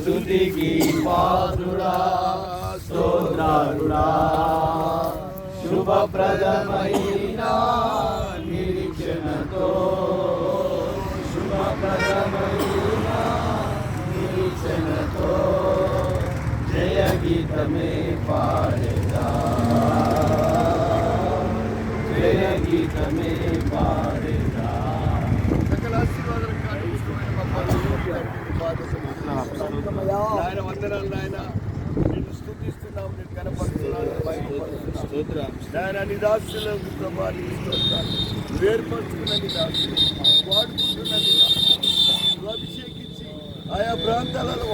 स्तुति की पादुड़ा स्तोत्रारुड़ा शुभ प्रदमयिना निरीक्षण तो। शुभ प्रदमयिना निरीक्षण तो। जय गीत में पाड़ेगा जय गीत में पाड़ నాయన వందనాలు నాయన నేను కనపడుతున్నాను నాయన దాసులు వాడుకుంటున్న అభిషేకించి ఆయా ప్రాంతాలలో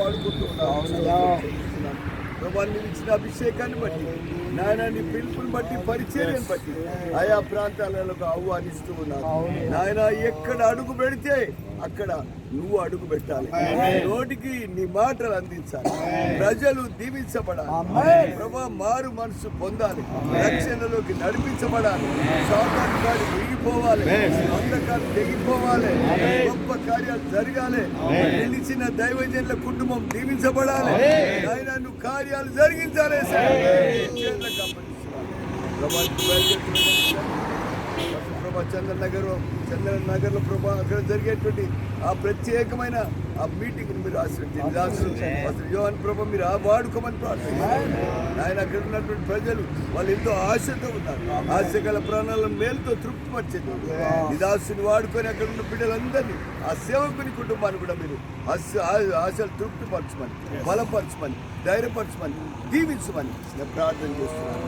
నీవు ఇచ్చిన అభిషేకాన్ని బట్టి నాయన నీ పిలుపుని బట్టి పరిచర్యను బట్టి ఆయా ప్రాంతాలలో ఆహ్వానిస్తూ ఉన్నాను నాయన ఎక్కడ అడుగు పెడితే అక్కడ నువ్వు అడుగు పెట్టాలి. నోటికి నీ మాటలు అందించాలి. ప్రజలు దీవించబడాలి. ప్రభా మారు మనసు పొందాలి. రక్షణలోకి నడిపించబడాలి. గాడి విరిగిపోవాలి అంధకాలు తెగిపోవాలి. గొప్ప కార్యాలు జరగాలి. నిలిచిన దైవజనుల కుటుంబం దీవించబడాలి. ఆయన నువ్వు కార్యాలు జరిగించాలి. ప్రభా, నువ్వు బయలుదేరుతున్నావు. ప్రభా చంద్ర నగర్ చంద్ర నగర్లో ప్రభా అక్కడ జరిగేటువంటి ఆ ప్రత్యేకమైన ఆ మీటింగ్ మీరు ఆశ్రయించండి యోహన్ ప్రభా మీరు ఆ వాడుకోమని ప్రార్థిస్తున్నారు ఆయన అక్కడ ఉన్నటువంటి ప్రజలు వాళ్ళు ఎంతో ఆశతో ఉన్నారు. ఆశ గల ప్రాణాలను మేలుతో తృప్తిపరిచింది. ఈ దాసుని వాడుకొని అక్కడ ఉన్న బిడ్డలందరినీ ఆ సేవకుని కుటుంబాన్ని కూడా మీరు ఆశలు తృప్తిపరచమని బలపరచమని ధైర్యపరచమని దీవించమని నేను ప్రార్థన చేస్తున్నాను.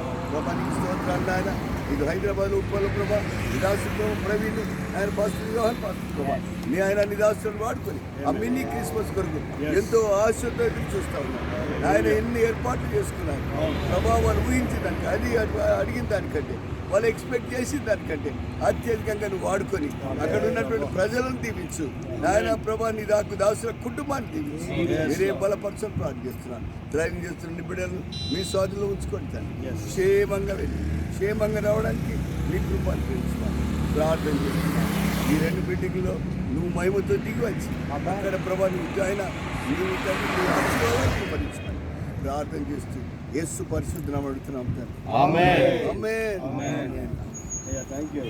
స్తోత్రాలు నాయన. ఇది హైదరాబాద్ ఉప్పల ప్రభా నిదాసు ప్రభా ప్రవీణ్ ఆయన పాస్టర్ యోహన్ పాస్టర్ ప్రభా. నీ ఆయన నిదాసులను వాడుకొని ఆ మినీ క్రిస్మస్ కొరకు ఎంతో ఆశతో ఎదురు చూస్తా ఉన్నాను ఆయన ఎన్ని ఏర్పాట్లు చేసుకున్నారు. ప్రభావాలు ఊహించిన దానికి అది అడి- అడిగిన దానికంటే వాళ్ళు ఎక్స్పెక్ట్ చేసిన దానికంటే అత్యధికంగా నువ్వు వాడుకొని అక్కడ ఉన్నటువంటి ప్రజలను దీవించు. నాయన ప్రభా నీ దాకు దాసుల కుటుంబాన్ని దీవించు. మీరే బలపరచని ప్రార్థిస్తున్నాను డ్రైవింగ్ చేస్తున్న బిడ్డలను మీ స్వాధీనంలో ఉంచుకొని తండ్రి. క్షేమంగా వెళ్ళి క్షేమంగా రావడానికి నీ కృపాన్ని ప్రార్థన చేస్తున్నాను. ఈ రెండు బిల్డింగ్లో నువ్వు మహిమతో దిగి వచ్చి అక్కడ ప్రభా నువ్వు ఆయన నీవు భరించుకొని ప్రార్థన చేస్తూ యేసు పరిశుద్ధం అడుగుతున్నాం థ్యాంక్ యూ